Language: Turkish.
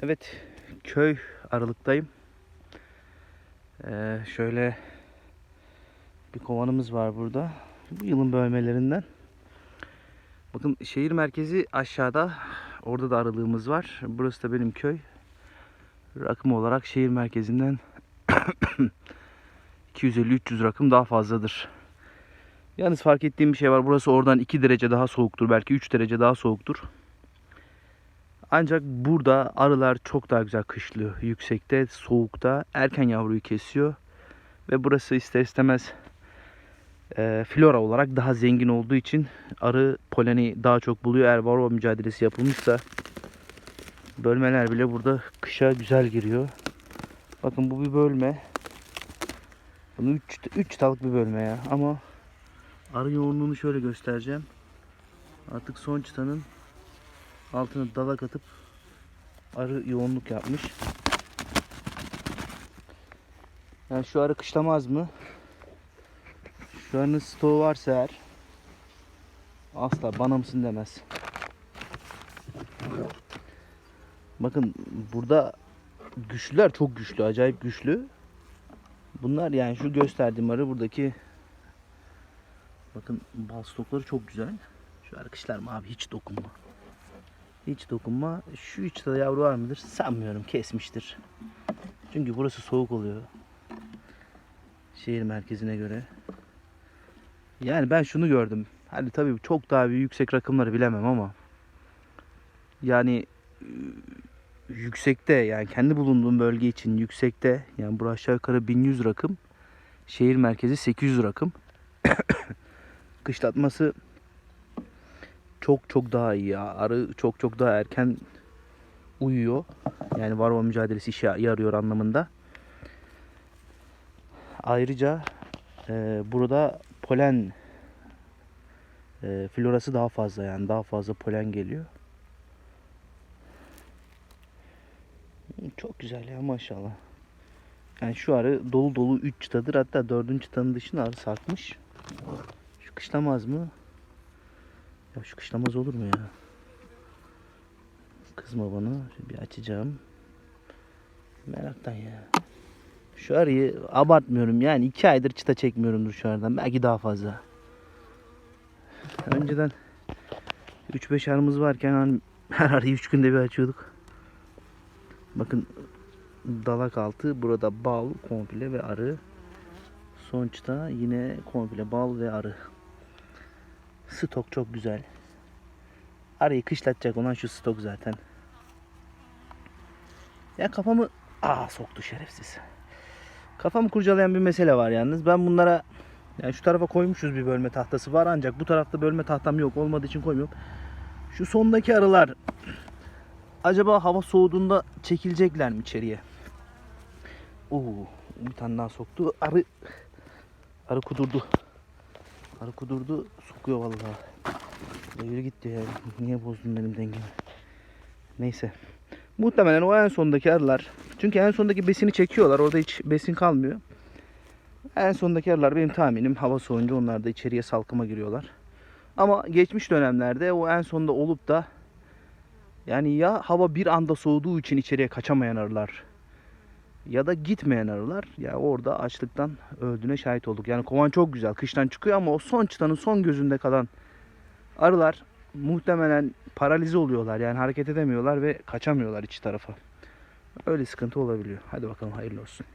Evet, köy aralıktayım. Ee, şöyle bir kovanımız var burada. Bu yılın bölmelerinden. Bakın şehir merkezi aşağıda. Orada da aralığımız var. Burası da benim köy. Rakım olarak şehir merkezinden 250-300 rakım daha fazladır. Yalnız fark ettiğim bir şey var. Burası oradan 2 derece daha soğuktur. Belki 3 derece daha soğuktur. Ancak burada arılar çok daha güzel kışlıyor. Yüksekte, soğukta erken yavruyu kesiyor. Ve burası ister istemez e, flora olarak daha zengin olduğu için arı poleni daha çok buluyor. Eğer varroa mücadelesi yapılmışsa bölmeler bile burada kışa güzel giriyor. Bakın bu bir bölme. Bunu 3 3 çıtalık bir bölme ya ama arı yoğunluğunu şöyle göstereceğim. Artık son çıtanın altına dalak atıp arı yoğunluk yapmış. Yani şu arı kışlamaz mı? Şu arının stoğu varsa eğer asla bana mısın demez. Bakın burada güçlüler çok güçlü, acayip güçlü. Bunlar yani şu gösterdiğim arı buradaki bakın bal stokları çok güzel. Şu mı abi hiç dokunma. Hiç dokunma. Şu içte de yavru var mıdır? Sanmıyorum. Kesmiştir. Çünkü burası soğuk oluyor. Şehir merkezine göre. Yani ben şunu gördüm. Hani tabii çok daha bir yüksek rakımları bilemem ama yani e, yüksekte yani kendi bulunduğum bölge için yüksekte yani burası aşağı yukarı 1100 rakım. Şehir merkezi 800 rakım. Kışlatması çok çok daha iyi ya. Arı çok çok daha erken uyuyor. Yani varroa mücadelesi işe yarıyor anlamında. Ayrıca e, burada polen e, florası daha fazla yani daha fazla polen geliyor. Çok güzel ya maşallah. Yani şu arı dolu dolu 3 çıtadır hatta 4. çıtanın dışına arı sarkmış. Şu kışlamaz mı? Ya şu kışlamaz olur mu ya? Kızma bana. Şöyle bir açacağım. Meraktan ya. Şu arıyı abartmıyorum yani iki aydır çıta çekmiyorumdur şu aradan. Belki daha fazla. Önceden 3-5 arımız varken hani her arıyı 3 günde bir açıyorduk. Bakın dalak altı burada bal komple ve arı. Son çıta yine komple bal ve arı. Stok çok güzel. Arayı kışlatacak olan şu stok zaten. Ya kafamı aa soktu şerefsiz. Kafamı kurcalayan bir mesele var yalnız. Ben bunlara yani şu tarafa koymuşuz bir bölme tahtası var ancak bu tarafta bölme tahtam yok olmadığı için koymuyorum. Şu sondaki arılar acaba hava soğuduğunda çekilecekler mi içeriye? Oo, bir tane daha soktu. Arı arı kudurdu. Arı kudurdu, sokuyor vallahi. Ya yürü git ya. Niye bozdun benim dengemi? Neyse. Muhtemelen o en sondaki arılar. Çünkü en sondaki besini çekiyorlar. Orada hiç besin kalmıyor. En sondaki arılar benim tahminim hava soğuyunca onlar da içeriye salkıma giriyorlar. Ama geçmiş dönemlerde o en sonda olup da yani ya hava bir anda soğuduğu için içeriye kaçamayan arılar ya da gitmeyen arılar ya orada açlıktan öldüğüne şahit olduk. Yani kovan çok güzel kıştan çıkıyor ama o son çıtanın son gözünde kalan arılar muhtemelen paralize oluyorlar. Yani hareket edemiyorlar ve kaçamıyorlar iç tarafa. Öyle sıkıntı olabiliyor. Hadi bakalım hayırlı olsun.